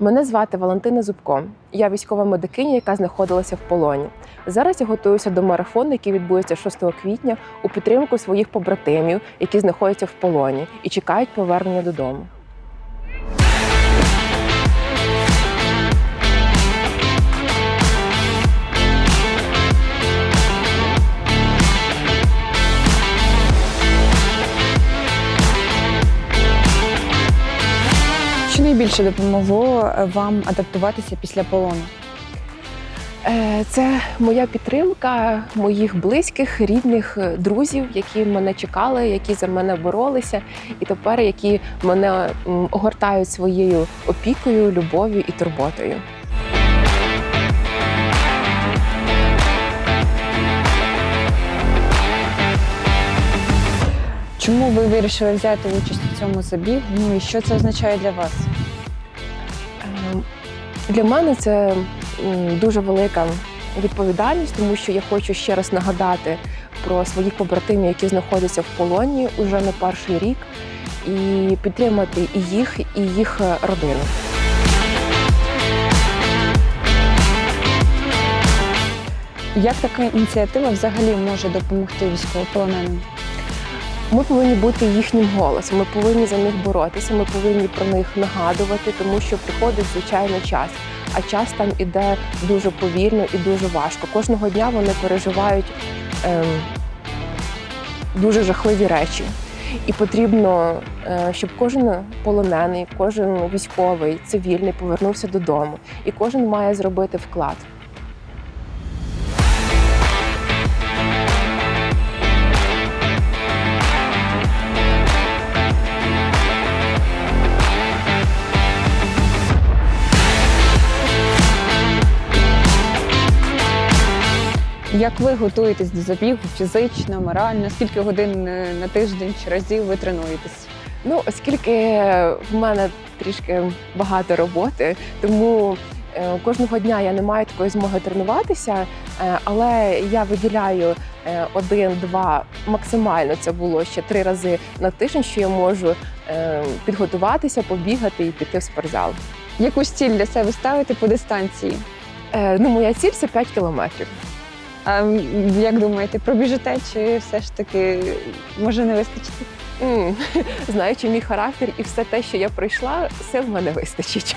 Мене звати Валентина Зубко. Я військова медикиня, яка знаходилася в полоні. Зараз я готуюся до марафону, який відбудеться 6 квітня у підтримку своїх побратимів, які знаходяться в полоні і чекають повернення додому. Що найбільше допомогло е, вам адаптуватися після полону? Е, Це моя підтримка моїх близьких, рідних е, друзів, які мене чекали, які за мене боролися, і тепер які мене огортають своєю опікою, любов'ю і турботою. Ви вирішили взяти участь у цьому забігу? Ну і що це означає для вас? Ем, Для мене це дуже велика відповідальність, тому що я хочу ще раз нагадати про своїх побратимів, які знаходяться в полоні уже не перший рік, і підтримати і їх, і їх родину. Як така ініціатива взагалі може допомогти військовополоненим? Ми повинні бути їхнім голосом. Ми повинні за них боротися. Ми повинні про них нагадувати, тому що приходить звичайно час. А час там іде дуже повільно і дуже важко. Кожного дня вони переживають ем, дуже жахливі речі. І потрібно, е, щоб кожен полонений, кожен військовий, цивільний повернувся додому. І кожен має зробити вклад. Як ви готуєтесь до забігу фізично, морально? Скільки годин е, на тиждень чи разів ви тренуєтесь? Ну, оскільки в мене трішки багато роботи, тому е, кожного дня я не маю такої змоги тренуватися, е, але я виділяю один-два, максимально це було ще три рази на тиждень, що я можу підготуватися, побігати і піти в спортзал. Якусь ціль для себе ставите по дистанції? Ну, моя ціль це 5 кілометрів. Як думаєте, пробіжите чи все ж таки може не вистачити? Mm. Знаючи мій характер і все те, що я пройшла, сил в мене вистачить.